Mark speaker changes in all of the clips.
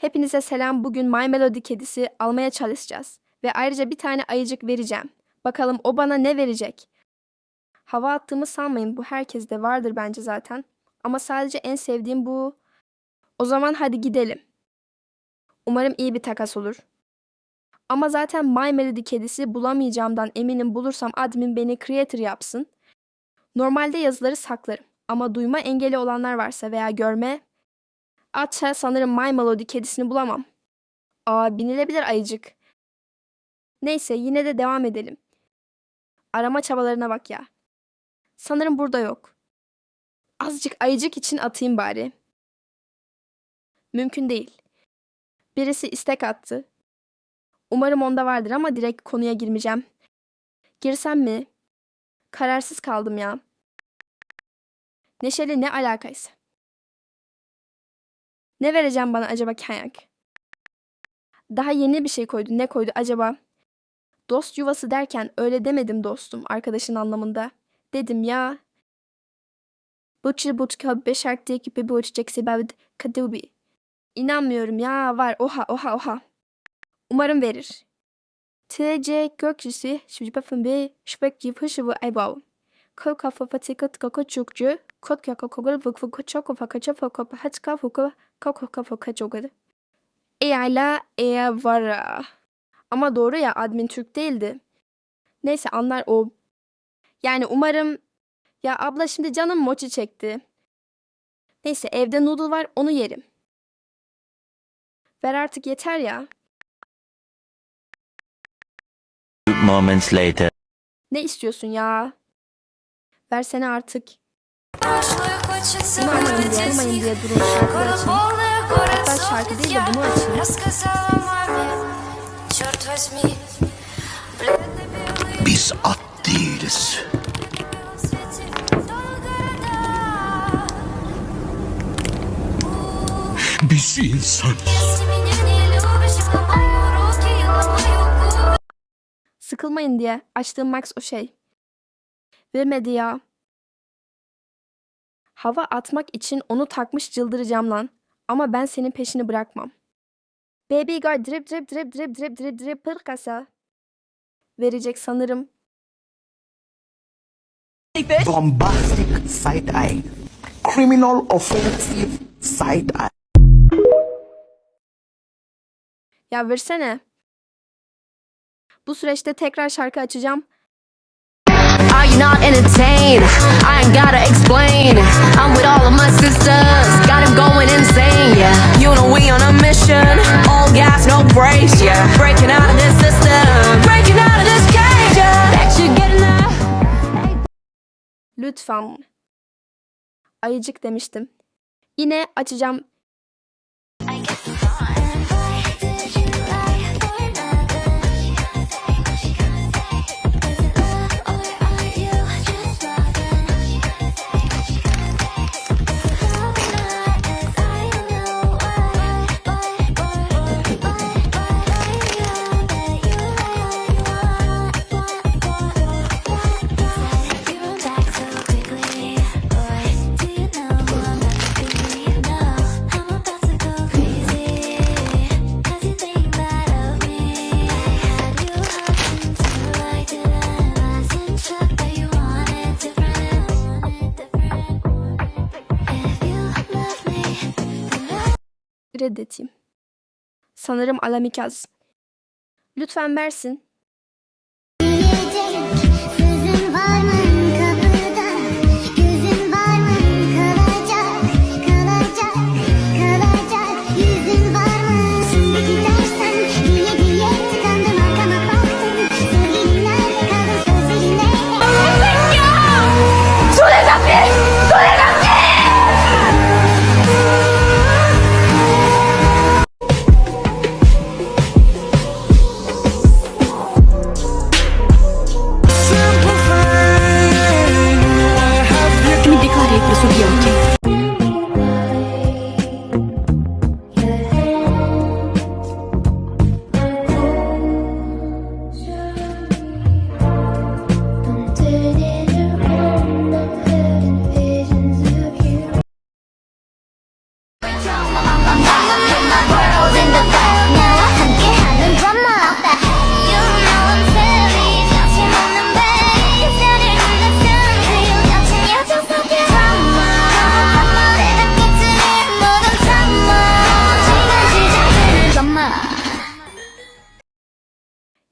Speaker 1: Hepinize selam. Bugün My Melody kedisi almaya çalışacağız. Ve ayrıca bir tane ayıcık vereceğim. Bakalım o bana ne verecek? Hava attığımı sanmayın. Bu herkeste vardır bence zaten. Ama sadece en sevdiğim bu. O zaman hadi gidelim. Umarım iyi bir takas olur. Ama zaten My Melody kedisi bulamayacağımdan eminim bulursam admin beni creator yapsın. Normalde yazıları saklarım. Ama duyma engeli olanlar varsa veya görme Atça sanırım My Melody kedisini bulamam. Aa binilebilir ayıcık. Neyse yine de devam edelim. Arama çabalarına bak ya. Sanırım burada yok. Azıcık ayıcık için atayım bari. Mümkün değil. Birisi istek attı. Umarım onda vardır ama direkt konuya girmeyeceğim. Girsem mi? Kararsız kaldım ya. Neşeli ne alakaysa. Ne vereceğim bana acaba Kanyak? Daha yeni bir şey koydu. Ne koydu acaba? Dost yuvası derken öyle demedim dostum arkadaşın anlamında. Dedim ya. Butcher butka beşer tek bir butchek sebebd kadubi. İnanmıyorum ya var oha oha oha. Umarım verir. TC şimdi bakın bir şüpek gibi hışı aybav. Kol kafa patikat koko çukcu. Kot kaka kogol vuk vuk çoko faka çoko kopa haçka fuku koko kafa kaçogol. Eğala eğer vara. Ama doğru ya admin Türk değildi. Neyse anlar o. Yani umarım ya abla şimdi canım mochi çekti. Neyse evde noodle var onu yerim. Ver artık yeter ya.
Speaker 2: moments later.
Speaker 1: Ne istiyorsun ya? Versene artık. Diye, durmayın diye bunu.
Speaker 3: Biz at değiliz. Biz insan.
Speaker 1: Sıkılmayın diye açtığım Max o şey. Vermedi ya. Hava atmak için onu takmış çıldıracağım lan. Ama ben senin peşini bırakmam. Baby girl drip drip drip drip drip drip drip pırkasa. Verecek sanırım.
Speaker 4: bombastic side eye, criminal offensive side eye.
Speaker 1: Ya versene. Bu süreçte tekrar şarkı açacağım.
Speaker 5: Are you not entertained? I ain't gotta explain. I'm with all of my sisters, got him going insane, yeah. You know we on a mission, all gas, no brakes, yeah. Breaking out of this system, breaking out of this cage, yeah. Bet you getting that.
Speaker 1: Lütfen. Ayıcık demiştim. Yine açacağım. Reddeteyim. Sanırım alamikaz. Lütfen versin.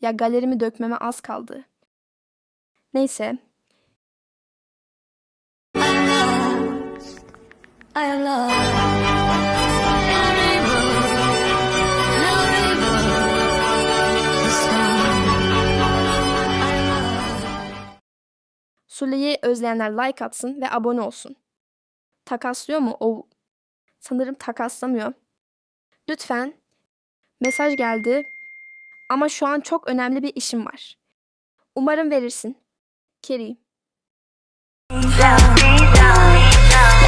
Speaker 1: Ya galerimi dökmeme az kaldı. Neyse. Sule'yi özleyenler like atsın ve abone olsun. Takaslıyor mu? O sanırım takaslamıyor. Lütfen. Mesaj geldi. Ama şu an çok önemli bir işim var. Umarım verirsin. Keri.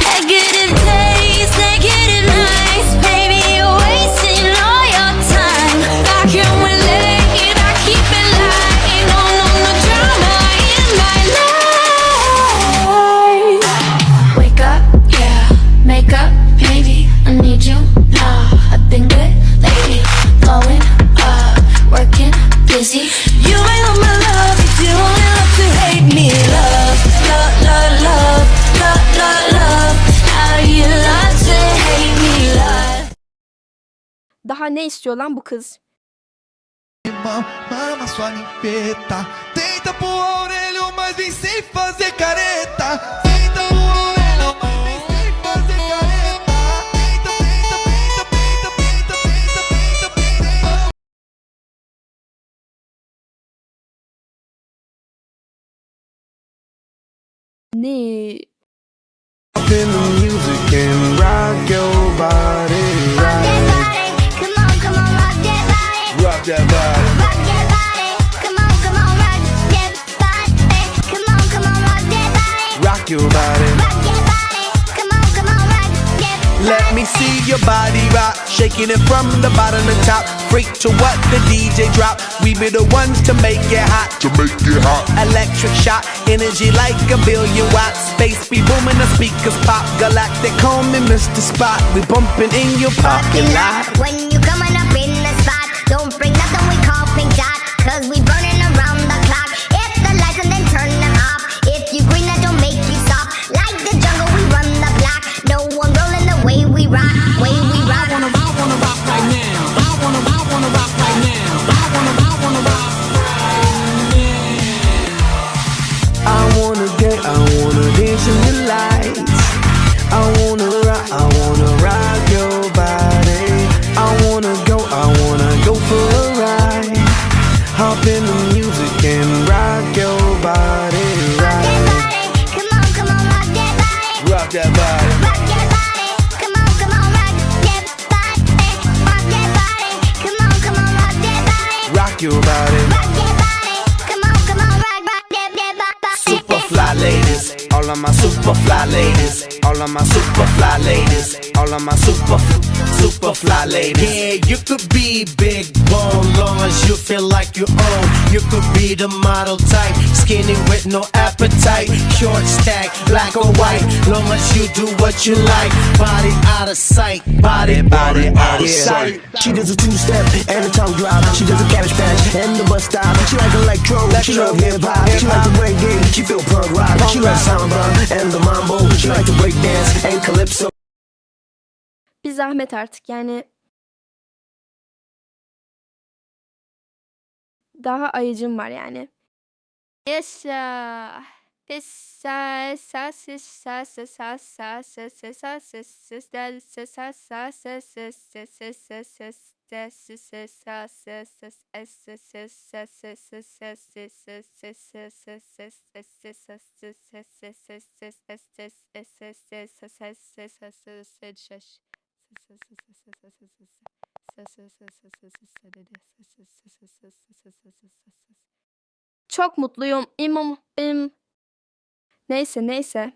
Speaker 5: Negative days, negative nights,
Speaker 1: Daha ne istiyor lan bu kız? Ne?
Speaker 6: And your body
Speaker 7: Rock that body, come on, come on, rock that body.
Speaker 6: Let me see your body rock, shaking it from the bottom to top. Freak to what the DJ drop. We be the ones to make it hot. To make it hot. Electric shock, energy like a billion watts. Space be booming, the speakers pop. Galactic, call me Mr. Spot. We bumping in your parking lot.
Speaker 8: I wanna, I wanna rock right now. I wanna, I wanna rock right now. I wanna, I wanna rock right now.
Speaker 6: I wanna get, I wanna dance in the lights. I wanna rock, I wanna rock your body. I wanna go, I wanna go for a ride. Hop in the my super fly ladies, all of my super fly ladies, all of my super, super fly ladies.
Speaker 9: Yeah, you could be big bone, long as you feel like you own. You could be the model type, skinny with no appetite, short stack, black or white, long as you do what you like. Body out of sight, body, body out of sight.
Speaker 4: She does a two-step and a tongue drop. She does a cabbage patch and the bus stop. She like electro, she love hip-hop. She like the reggae, she feel punk rock. She like samba and the mambo. She like to break dance and calypso.
Speaker 1: Bir zahmet artık yani. Daha ayıcım var yani. Yaşa. Çok mutluyum. İmam benim. Neyse neyse.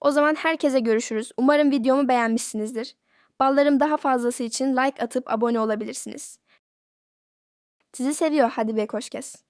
Speaker 1: O zaman herkese görüşürüz. Umarım videomu beğenmişsinizdir. Ballarım daha fazlası için like atıp abone olabilirsiniz. Sizi seviyor. Hadi be koşkes.